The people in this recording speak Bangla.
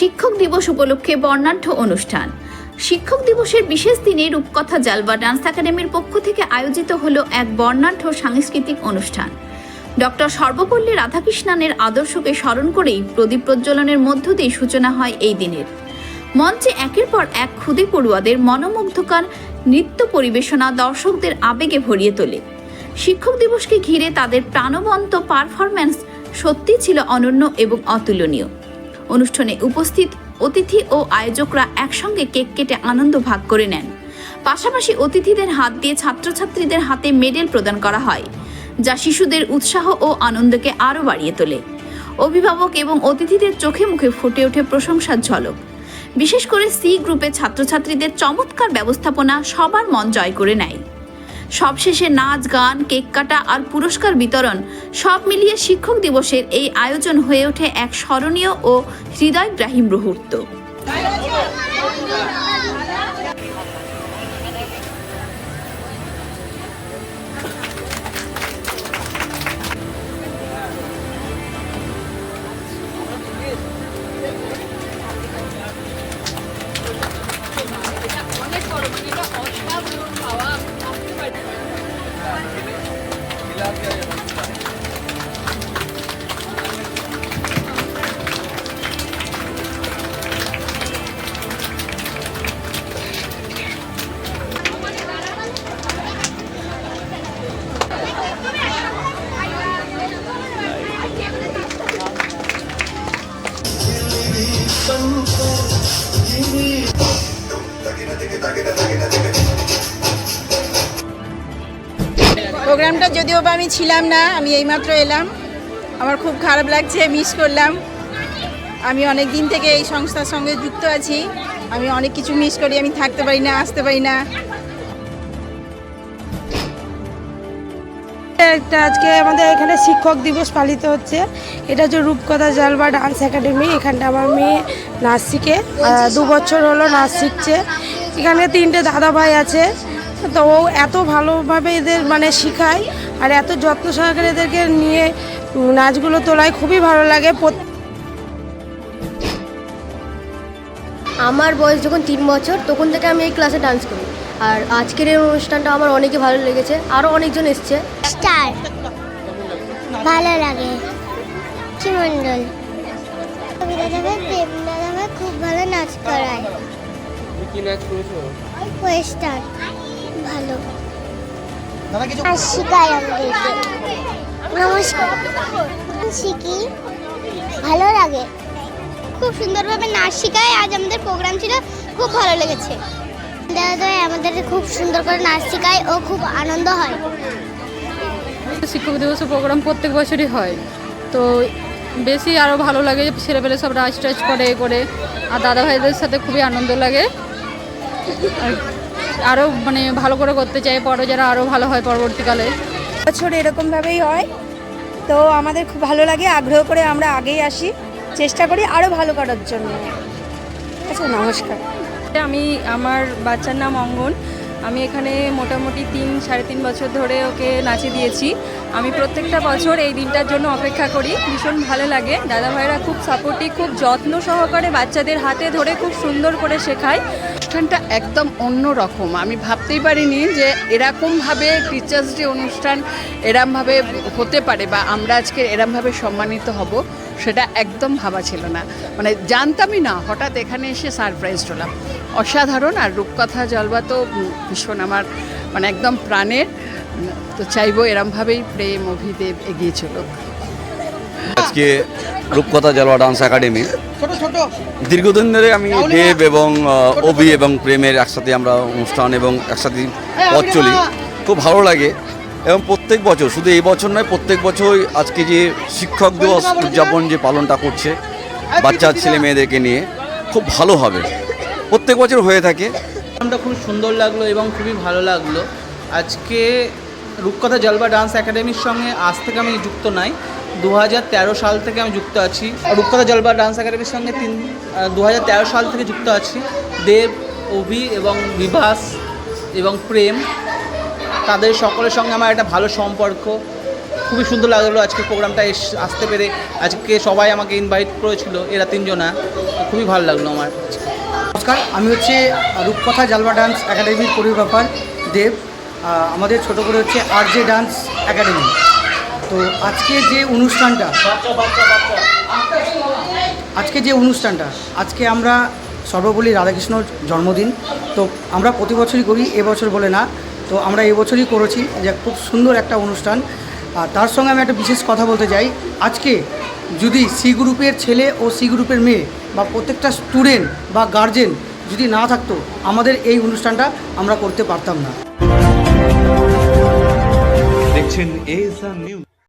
শিক্ষক দিবস উপলক্ষে বর্ণাঢ্য অনুষ্ঠান। শিক্ষক দিবসের বিশেষ দিনে রূপকথা জালবা ডান্স একাডেমির পক্ষ থেকে আয়োজিত হলো এক বর্ণাঢ্য সাংস্কৃতিক অনুষ্ঠান। ডক্টর সর্বপল্লী রাধাকৃষ্ণানের আদর্শকে স্মরণ করেই প্রদীপ প্রজ্বলনের মধ্য দিয়ে সূচনা হয় এই দিনের। মঞ্চে একের পর এক খুদে পড়ুয়াদের মনোমুগ্ধকর নৃত্য পরিবেশনা দর্শকদের আবেগে ভরিয়ে তোলে। শিক্ষক দিবসকে ঘিরে তাদের প্রাণবন্ত পারফরম্যান্স সত্যি ছিল অনন্য এবং অতুলনীয়। অনুষ্ঠানে উপস্থিত অতিথি ও আয়োজকরা একসঙ্গে কেক কেটে আনন্দ ভাগ করে নেন। পাশাপাশি অতিথিদের হাত দিয়ে ছাত্রছাত্রীদের হাতে মেডেল প্রদান করা হয়, যা শিশুদের উৎসাহ ও আনন্দকে আরও বাড়িয়ে তোলে। অভিভাবক এবং অতিথিদের চোখে মুখে ফুটে ওঠে প্রশংসার ঝলক। বিশেষ করে সি গ্রুপের ছাত্রছাত্রীদের চমৎকার ব্যবস্থাপনা সবার মন জয় করে নেয়। সবশেষে নাচ, গান, কেক কাটা আর পুরস্কার বিতরণ সব মিলিয়ে শিক্ষক দিবসের এই আয়োজন হয়ে ওঠে এক স্মরণীয় ও হৃদয়গ্রাহী মুহূর্ত। প্রোগ্রামটা যদিও বা আমি ছিলাম না, আমি এইমাত্র এলাম। আমার খুব খারাপ লাগছে মিস করলাম। আমি অনেক দিন থেকে এই সংস্থার সঙ্গে যুক্ত আছি। আমি অনেক কিছু মিস করি, আমি থাকতে পারি না, আসতে পারি না। একটা আজকে আমাদের এখানে শিক্ষক দিবস পালিত হচ্ছে। এটা হচ্ছে রূপকথা জালবা ডান্স একাডেমি। এখানটা আমার মেয়ে নাচ শিখে দু বছর হলো নাচ শিখছে। এখানে তিনটে দাদা ভাই আছে। তো ও এত ভালোভাবে এদের মানে শেখায় আর এত যত্ন সহকারে এদেরকে নিয়ে নাচগুলো তোলায় খুবই ভালো লাগে। আমার বয়স যখন তিন বছর, তখন থেকে আমি এই ক্লাসে ডান্স করি। আর আজকের এই অনুষ্ঠানটা আমার অনেকে ভালো লেগেছে। আরও অনেকজন এসছে। স্টার। ভালো লাগে। কি মন্ডল? কবিতা দেবে প্রেমনা দেবে খুব ভালো নাচ করায়। ওয়েস্টার্ন ভালো। আর শিখায় আমাদেরকে নমস্কার। শিখি ভালো লাগে। খুব সুন্দরভাবে নাচ শেখায়। আজ আমাদের প্রোগ্রাম ছিল খুব ভালো লেগেছে। আমাদের খুব সুন্দর করে নাচ শেখায় ও খুব আনন্দ হয়। শিক্ষক দিবসের প্রোগ্রাম প্রত্যেক বছরই হয়। তো বেশি আরও ভালো লাগে যে ছেলেপেলে সব রাজ টাজ করে এ করে। আর দাদা ভাইদের সাথে খুবই আনন্দ লাগে। আর আরও মানে ভালো করে করতে চাই পরে যারা আরও ভালো হয় পরবর্তীকালে। বছর এরকমভাবেই হয়। তো আমাদের খুব ভালো লাগে আগ্রহ করে আমরা আগেই আসি। চেষ্টা করি আরও ভালো করার জন্য। আচ্ছা নমস্কার। আমি আমার বাচ্চার নাম অঙ্গন। আমি এখানে মোটামুটি তিন, সাড়ে তিন বছর ধরে ওকে নাচে দিয়েছি। আমি প্রত্যেকটা বছর এই দিনটার জন্য অপেক্ষা করি। ভীষণ ভালো লাগে। দাদা ভাইরা খুব সাপোর্টিভ খুব যত্ন সহকারে বাচ্চাদের হাতে ধরে খুব সুন্দর করে শেখায়। অনুষ্ঠানটা একদম অন্য রকম। আমি ভাবতেই পারিনি যে এরকমভাবে টিচার্স ডে অনুষ্ঠান এরমভাবে হতে পারে বা আমরা আজকে এরমভাবে সম্মানিত হব। সেটা একদম ভাবা ছিল না। মানে জানতামই না হঠাৎ এখানে এসে সারপ্রাইজ হলাম। অসাধারণ আর রূপকথা জলবা তো ভীষণ আমার মানে একদম প্রাণের। তো চাইব এরমভাবেই প্রেম অভিদেব এগিয়ে চলুক। আজকে রূপকথা জলবা ডান্স একাডেমি। দীর্ঘদিন ধরে আমি দেব এবং অভি এবং প্রেমের একসাথে আমরা অনুষ্ঠান এবং একসাথে পথ চলি। খুব ভালো লাগে। এবং প্রত্যেক বছর, শুধু এই বছর নয়, প্রত্যেক বছরই আজকে যে শিক্ষক দিবস উদযাপন যে পালনটা করছে বাচ্চা ছেলে মেয়েদেরকে নিয়ে, খুব ভালো হবে। প্রত্যেক বছর হয়ে থাকে। প্রোগ্রামটা খুব সুন্দর লাগল এবং খুবই ভালো লাগল। আজকে রূপকথা জলবা ডান্স একাডেমির সঙ্গে আজ থেকে আমি যুক্ত নাই। দু হাজার তেরো সাল থেকে আমি যুক্ত আছি। রূপকথা জলবা ডান্স একাডেমির সঙ্গে তিন দু সাল থেকে যুক্ত আছি। দেব, অভি এবং বিভাস এবং প্রেম। তাদের সকলের সঙ্গে আমার একটা ভালো সম্পর্ক। খুবই সুন্দর লাগল আজকে প্রোগ্রামটা এস, আসতে পেরে। আজকে সবাই আমাকে ইনভাইট করেছিল, এরা তিনজনা। খুবই ভালো লাগল আমার। নমস্কার, আমি হচ্ছে রূপকথা জালবা ডান্স একাডেমির কোরিওগ্রাফার দেব। আমাদের ছোট করে হচ্ছে আর জে ডান্স একাডেমি। তো আজকে যে অনুষ্ঠানটা, আজকে যে অনুষ্ঠানটা, আজকে আমরা সর্বপল্লী রাধাকৃষ্ণর জন্মদিন। তো আমরা প্রতি বছরই করি, এবছর বলে না। তো আমরা এবছরই করেছি যে খুব সুন্দর একটা অনুষ্ঠান। আর তার সঙ্গে আমি একটা বিশেষ কথা বলতে চাই। আজকে যদি সি গ্রুপের ছেলে ও সি গ্রুপের মেয়ে বা প্রত্যেকটা স্টুডেন্ট বা গার্জেন যদি না থাকতো, আমাদের এই অনুষ্ঠানটা আমরা করতে পারতাম না। দেখছেন